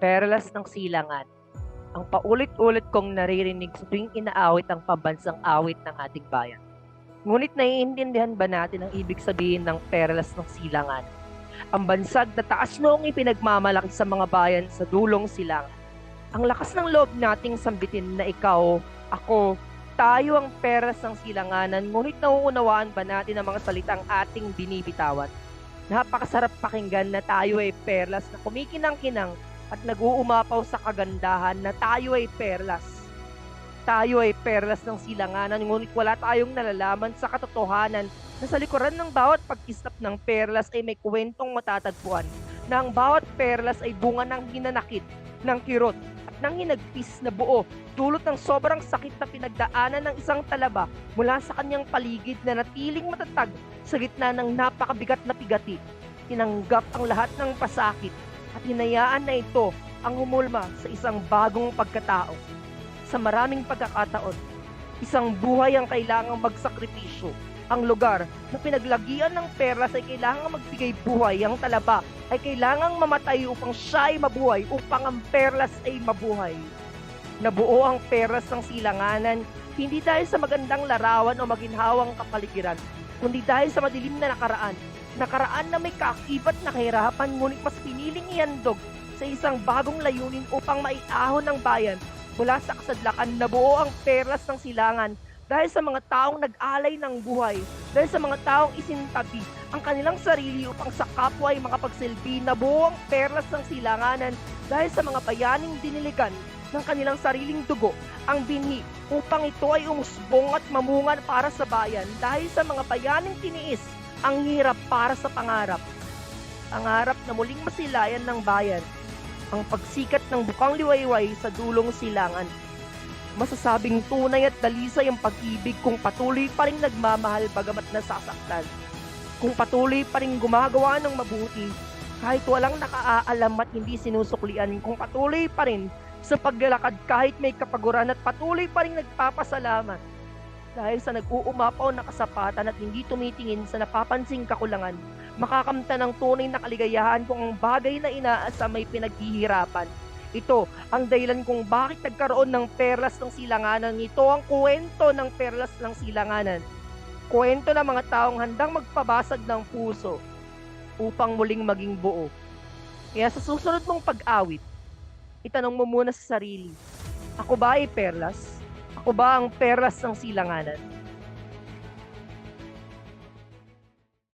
Perlas ng Silangan. Ang paulit-ulit kong naririnig tuwing inaawit ang pambansang awit ng ating bayan. Ngunit naiintindihan ba natin ang ibig sabihin ng Perlas ng Silangan? Ang bansag na taas noong ipinagmamalaki sa mga bayan sa dulong silangan. Ang lakas ng loob nating sambitin na ikaw, ako, tayo ang Perlas ng Silanganan, ngunit nauunawaan ba natin ang mga salitang ating binibitawan? Napakasarap pakinggan na tayo ay perlas na kumikinang-kinang at nag-uumapaw sa kagandahan na tayo ay perlas. Tayo ay perlas ng silanganan ngunit wala tayong nalalaman sa katotohanan na sa likuran ng bawat pagkislap ng perlas ay may kwentong matatagpuan na ang bawat perlas ay bunga ng hinanakit, ng kirot at ng hinagpis na buo dulot ng sobrang sakit na pinagdaanan ng isang talaba mula sa kanyang paligid na natiling matatag sa gitna ng napakabigat na pigati. Tinanggap ang lahat ng pasakit at hinayaan na ito ang humulma sa isang bagong pagkatao. Sa maraming pagkakataon, isang buhay ang kailangang magsakripisyo. Ang lugar na pinaglagian ng perlas ay kailangang magbigay buhay. Ang talaba ay kailangang mamatay upang siya ay mabuhay, upang ang perlas ay mabuhay. Nabuo ang perlas ng silanganan hindi dahil sa magandang larawan o maginhawang kapaligiran, kundi dahil sa madilim na nakaraan. Nakaraan na may kaakibat na kahirapan ngunit mas piniling ihandog sa isang bagong layunin upang maiahon ng bayan. Mula sa kasadlakan na buo ang perlas ng silangan dahil sa mga taong nag-alay ng buhay, dahil sa mga taong isintabi ang kanilang sarili upang sa kapwa ay makapagsilbi. Na buo ang perlas ng silanganan dahil sa mga bayaning diniligan ng kanilang sariling dugo ang binhi upang ito ay umusbong at mamungan para sa bayan. Dahil sa mga bayaning tiniis ang hirap para sa pangarap. Pangarap na muling masilayan ng bayan ang pagsikat ng bukang liwayway sa dulong silangan. Masasabing tunay at dalisay ang pag-ibig kung patuloy pa rin nagmamahal bagamat nasasaktan. Kung patuloy pa rin gumagawa ng mabuti kahit walang nakaalam at hindi sinusuklian, kung patuloy pa rin sa paglalakad kahit may kapaguran at patuloy pa rin nagpapasalamat dahil sa nag-uumapaw na kasapatan at hindi tumitingin sa napapansing kakulangan, makakamta ng tunay na kaligayahan kung ang bagay na inaasa may pinaghihirapan. Ito ang dahilan kung bakit nagkaroon ng perlas ng silanganan. Ito ang kwento ng perlas ng silanganan. Kwento ng mga taong handang magpabasag ng puso upang muling maging buo. Kaya sa susunod mong pag-awit, itanong mo muna sa sarili, ako ba ay perlas? Ako ba ang perlas ng silanganan?